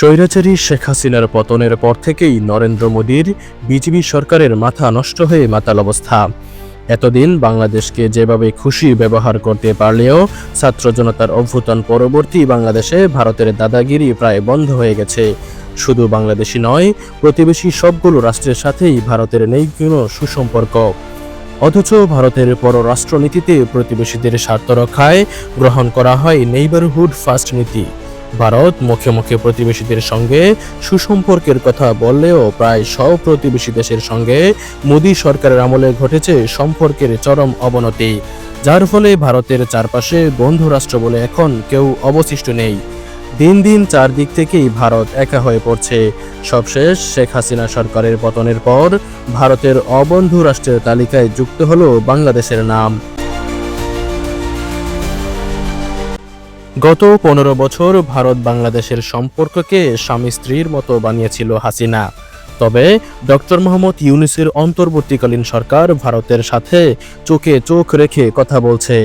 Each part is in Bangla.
স্বৈরাচারী শেখ হাসিনার পতনের পর থেকেই নরেন্দ্র মোদীর বিজেপি সরকারের মাথা নষ্ট হয়ে মাতাল অবস্থা। এতদিন বাংলাদেশকে যেভাবে খুশি ব্যবহার করতে পারলেও ছাত্র জনতার অভ্যুত্থান পরবর্তী বাংলাদেশে ভারতের দাদাগিরি প্রায় বন্ধ হয়ে গেছে। শুধু বাংলাদেশি নয়, প্রতিবেশী সবগুলো রাষ্ট্রের সাথেই ভারতের নেই কোনো সুসম্পর্ক। অথচ ভারতের পররাষ্ট্রনীতিতে প্রতিবেশীদের স্বার্থ রক্ষায় গ্রহণ করা হয় নেইবারহুড ফার্স্ট নীতি। ভারত মুখে মুখে প্রতিবেশীদের সঙ্গে সুসম্পর্কের কথা বললেও প্রায় সব প্রতিবেশী দেশের সঙ্গে মোদী সরকারের আমলে ঘটেছে সম্পর্কের চরম অবনতি, যার ফলে ভারতের চারপাশে বন্ধু রাষ্ট্র বলে এখন কেউ অবশিষ্ট নেই। দিন দিন চারদিক থেকেই ভারত একা হয়ে পড়ছে। সবশেষ শেখ হাসিনা সরকারের পতনের পর ভারতের অবন্ধু রাষ্ট্রের তালিকায় যুক্ত হলো বাংলাদেশের নাম। গত পনেরো বছর ভারত বাংলাদেশের সম্পর্ককে স্বামী স্ত্রীর মতো বানিয়েছিল হাসিনা। তবে ডক্টর মোহাম্মদ ইউনুসের অন্তর্বর্তীকালীন সরকার ভারতের সাথে চোখে চোখ রেখে কথা বলছে।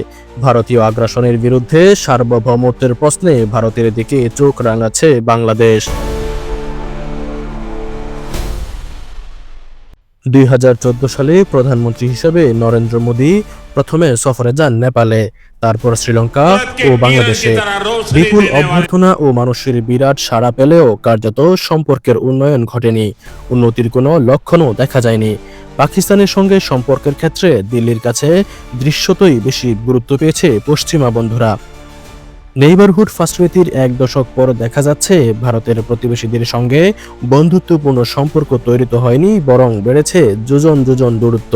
ভারতীয় আগ্রাসনের বিরুদ্ধে সার্বভৌমত্বের প্রশ্নে ভারতের দিকে চোখ রাঙাচ্ছে বাংলাদেশ। দুই হাজার চোদ্দ সালে প্রধানমন্ত্রী হিসেবে নরেন্দ্র মোদী প্রথমে সফরে যান নেপালে। তারপর শ্রীলঙ্কা ও বাংলাদেশে বিপুল অভ্যর্থনা ও মানুষের বিরাট সাড়া পেলেও কার্যত সম্পর্কের উন্নয়ন ঘটেনি। উন্নতির কোনো লক্ষণও দেখা যায়নি। পাকিস্তানের সঙ্গে সম্পর্কের ক্ষেত্রে দিল্লির কাছে দৃশ্যতই বেশি গুরুত্ব পেয়েছে পশ্চিমা বন্ধুরা। নেইবারহুড ফার্স্ট এক দশক পর দেখা যাচ্ছে ভারতের প্রতিবেশীদের সঙ্গে বন্ধুত্বপূর্ণ সম্পর্ক তৈরি তো হয়নি বরং বেড়েছে যোজন যোজন দূরত্ব।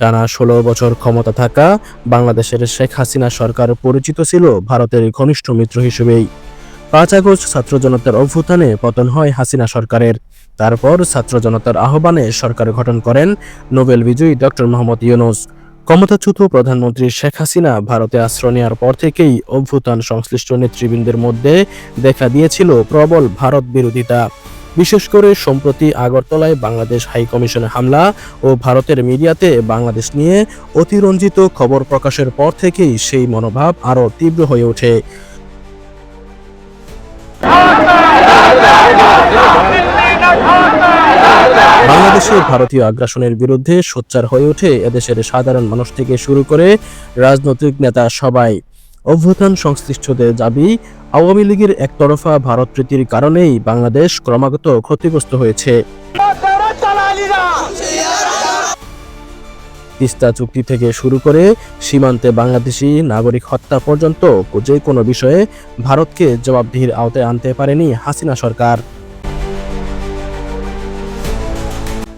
টানা ষোলো বছর ক্ষমতা থাকা বাংলাদেশের শেখ হাসিনা সরকার পরিচিত ছিল ভারতের ঘনিষ্ঠ মিত্র হিসেবেই। পাঁচ আগস্ট ছাত্র জনতার অভ্যুত্থানে পতন হয় হাসিনা সরকারের। তারপর ছাত্র জনতার আহ্বানে সরকার গঠন করেন নোবেল বিজয়ী ডক্টর মোহাম্মদ ইউনুস। ক্ষমতাচ্যুত প্রধানমন্ত্রী শেখ হাসিনা ভারতে আশ্রয় নেওয়ার পর থেকেই অভ্যুত্থান সংশ্লিষ্ট নেতৃবৃন্দের মধ্যে দেখা দিয়েছিল প্রবল ভারত বিরোধিতা। বিশেষ করে সম্প্রতি আগরতলায় বাংলাদেশ হাই কমিশনে হামলা ও ভারতের মিডিয়াতে বাংলাদেশ নিয়ে অতিরঞ্জিত খবর প্রকাশের পর থেকেই সেই মনোভাব আরও তীব্র হয়ে ওঠে। বাংলাদেশে ভারতীয় আগ্রাসনের বিরুদ্ধে সোচ্চার হয়ে ওঠে এদেশের সাধারণ মানুষ থেকে শুরু করে রাজনৈতিক নেতা সবাই। অভ্যুত্থান সংশ্লিষ্টদের দাবি আওয়ামী লীগের একতরফা ভারত প্রীতির কারণেই বাংলাদেশ ক্রমাগত ক্ষতিগ্রস্ত হয়েছে। তিস্তা চুক্তি থেকে শুরু করে সীমান্তে বাংলাদেশি নাগরিক হত্যা পর্যন্ত যে কোনো বিষয়ে ভারতকে জবাবদিহির আওতায় আনতে পারেনি হাসিনা সরকার।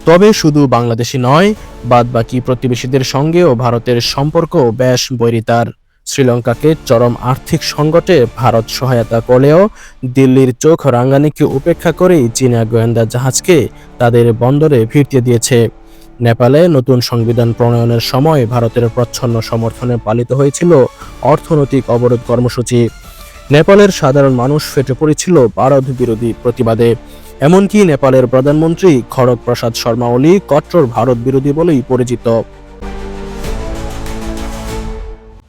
তবে শুধু বাংলাদেশি নয়, বাদবাকি প্রতিবেশীদের সঙ্গেও ভারতের সম্পর্ক বেশ বৈরিতার। শ্রীলঙ্কাকে চরম আর্থিক সংকটে ভারত সহায়তা করলেও দিল্লির চোখ রাঙ্গানিকে উপেক্ষা করেই চীনা গোয়েন্দা জাহাজকে তাদের বন্দরে ফিরতে দিয়েছে। নেপালে নতুন সংবিধান প্রণয়নের সময় ভারতের প্রচ্ছন্ন সমর্থনে পালিত হয়েছিল অর্থনৈতিক অবরোধ কর্মসূচি। নেপালের সাধারণ মানুষ ফেটে পড়েছিল ভারত বিরোধী প্রতিবাদে। এমনকি নেপালের প্রধানমন্ত্রী খড়গ প্রসাদ শর্মা ওলি কট্টর ভারত বিরোধী বলেই পরিচিত।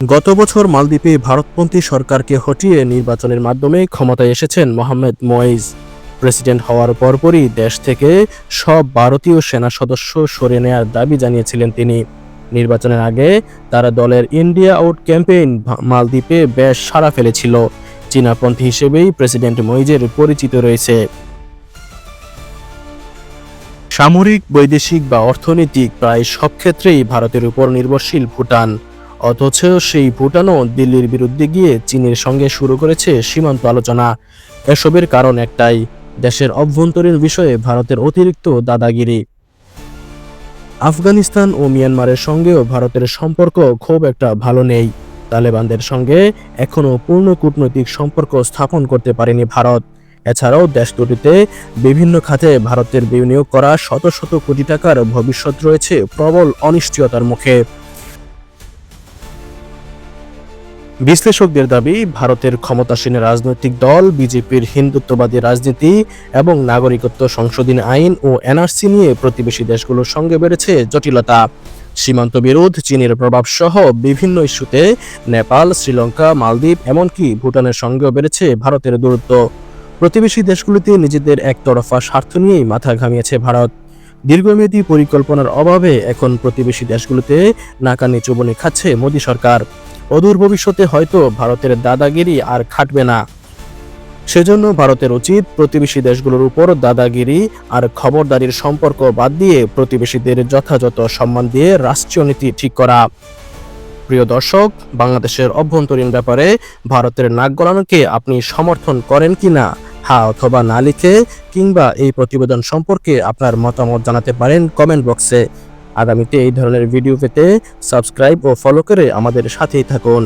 গত বছর মালদ্বীপে ভারতপন্থী সরকারকে হটিয়ে নির্বাচনের মাধ্যমে ক্ষমতায় এসেছেন মোহাম্মদ মোয়েজ প্রেসিডেন্ট হওয়ার পরপরই দেশ থেকে সব ভারতীয় সেনা সদস্য সরে নেয়ার দাবি জানিয়েছিলেন তিনি। নির্বাচনের আগে তারা দলের ইন্ডিয়া আউট ক্যাম্পেইন মালদ্বীপে বেশ সাড়া ফেলেছিল। চীনাপন্থী হিসেবেই প্রেসিডেন্ট মইজের পরিচিত রয়েছে। সামরিক, বৈদেশিক বা অর্থনৈতিক প্রায় সব ক্ষেত্রেই ভারতের উপর নির্ভরশীল ভুটান। অথচ সেই ভুটানও দিল্লির বিরুদ্ধে গিয়ে চীনের সঙ্গে শুরু করেছে সীমান্ত আলোচনা। এসবের কারণ একটাই, দেশের অভ্যন্তরীণ বিষয়ে ভারতের অতিরিক্ত দাদাগিরি। আফগানিস্তান ও মিয়ানমারের সঙ্গেও ভারতের সম্পর্ক খুব একটা ভালো নেই। তালেবানদের সঙ্গে এখনও পূর্ণ কূটনৈতিক সম্পর্ক স্থাপন করতে পারেনি ভারত। এছাড়াও দেশ দুটিতে বিভিন্ন খাতে ভারতের বিনিয়োগ করা শত শত কোটি টাকার ভবিষ্যৎ রয়েছে প্রবল অনিশ্চয়তার মুখে। বিশ্লেষকদের দাবি, ভারতের ক্ষমতাসীন রাজনৈতিক দল, বিজেপির হিন্দুত্ববাদী রাজনীতি এবং নাগরিকত্ব সংশোধনী আইন ও এনআরসি নিয়ে প্রতিবেশী দেশগুলোর সঙ্গে বেড়েছে জটিলতা। সীমান্ত বিরোধ, চীনের প্রভাব সহ বিভিন্ন ইস্যুতে নেপাল, শ্রীলঙ্কা, মালদ্বীপ, এমনকি ভুটানের সঙ্গেও বেড়েছে ভারতের দূরত্ব। প্রতিবেশী দেশগুলিতে নিজেদের একতরফা স্বার্থ নিয়েই মাথা ঘামিয়েছে ভারত। দীর্ঘমেয়াদী পরিকল্পনার অভাবে এখন প্রতিবেশী দেশগুলোতে নাকানি চুবনি খাচ্ছে মোদী সরকার। অদূর ভবিষ্যতে হয়তো ভারতের দাদাগিরি আর খাটবে না। সেজন্য ভারতের উচিত প্রতিবেশী দেশগুলোর উপর দাদাগিরি আর খবরদারির সম্পর্ক বাদ দিয়ে প্রতিবেশীদের যথাযথ সম্মান দিয়ে রাষ্ট্রীয় নীতি ঠিক করা। প্রিয় দর্শক, বাংলাদেশের অভ্যন্তরীণ ব্যাপারে ভারতের নাক গলানোকে আপনি সমর্থন করেন কিনা হা অথবা না লিখে কিংবা এই প্রতিবেদন সম্পর্কে আপনার মতামত জানাতে পারেন কমেন্ট বক্সে। আগামীতে এই ধরনের ভিডিও পেতে সাবস্ক্রাইব ও ফলো করে আমাদের সাথেই থাকুন।